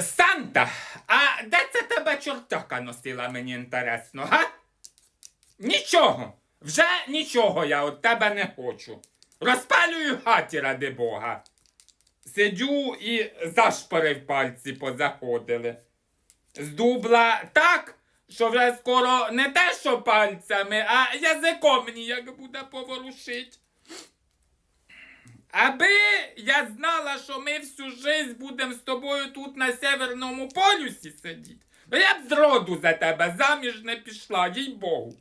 Санта, а де це тебе чортака носила, мені інтересно, га? Нічого, вже нічого я від тебе не хочу. Розпалюю хаті ради Бога. Сидю і зашпори в пальці позаходили. Здубла так, що вже скоро не те, що пальцями, а язиком ніяк буде поворушить. Аби я знала, що ми всю жизнь будемо з тобою тут на Северному полюсі сидіти, то я б зроду за тебе заміж не пішла, їй Богу.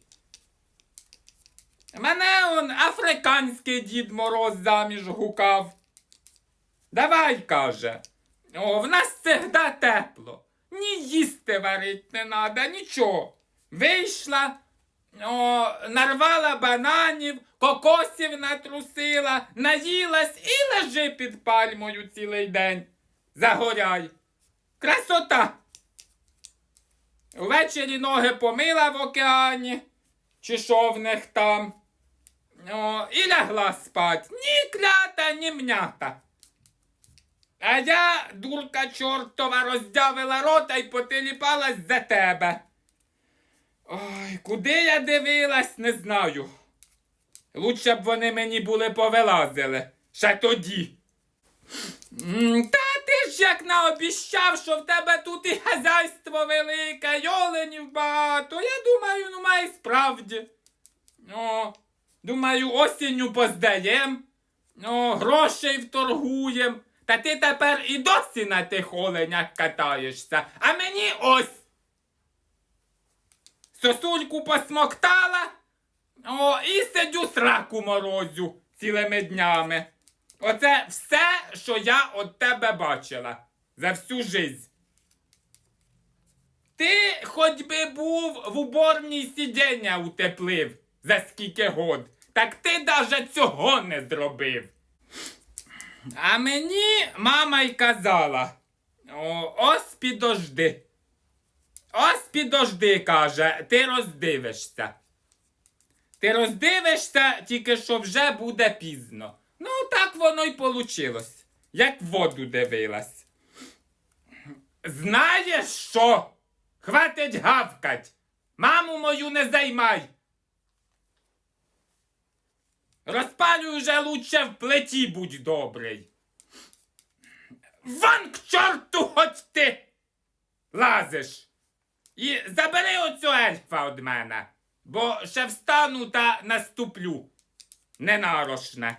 Мене он африканський дід Мороз заміж гукав. Давай, каже. О, в нас завжди тепло. Ні їсти варить не надо, нічого. Вийшла, о, нарвала бананів, кокосів натрусила, наїлась і лежи під пальмою цілий день. Загоряй. Красота. Ввечері ноги помила в океані, чи що в них там. О, і лягла спать. Ні клята, ні мнята. А я, дурка чортова, роздявила рота і потиліпалась за тебе. Ой, куди я дивилась, не знаю. Лучше б вони мені були повилазили. Ще тоді. Та ти ж як наобіщав, що в тебе тут і хазяйство велике, й оленів багато. Я думаю, ну має справді. О, думаю, осінню поздаєм. О, грошей вторгуєм. Та ти тепер і досі на тих оленях катаєшся, а мені ось. Сосульку посмоктала, о, і сидю сраку морозю цілими днями. Оце все, що я від тебе бачила за всю жизнь. Ти хоч би був в уборній сидіння утеплив за скільки год, так ти даже цього не зробив. А мені мама й казала: О, ось підожди. Ось підожди, каже, ти роздивишся. Ти роздивишся, тільки що вже буде пізно. Ну, так воно й получилось, як воду дивилась. Знаєш що? Хватить гавкать. Маму мою не займай. Розпалюй уже лучше в плиті будь добрий. Вон к чорту хоч ти лазиш. І забери оцю ельфа від мене, бо ще встану та наступлю. Ненарошне.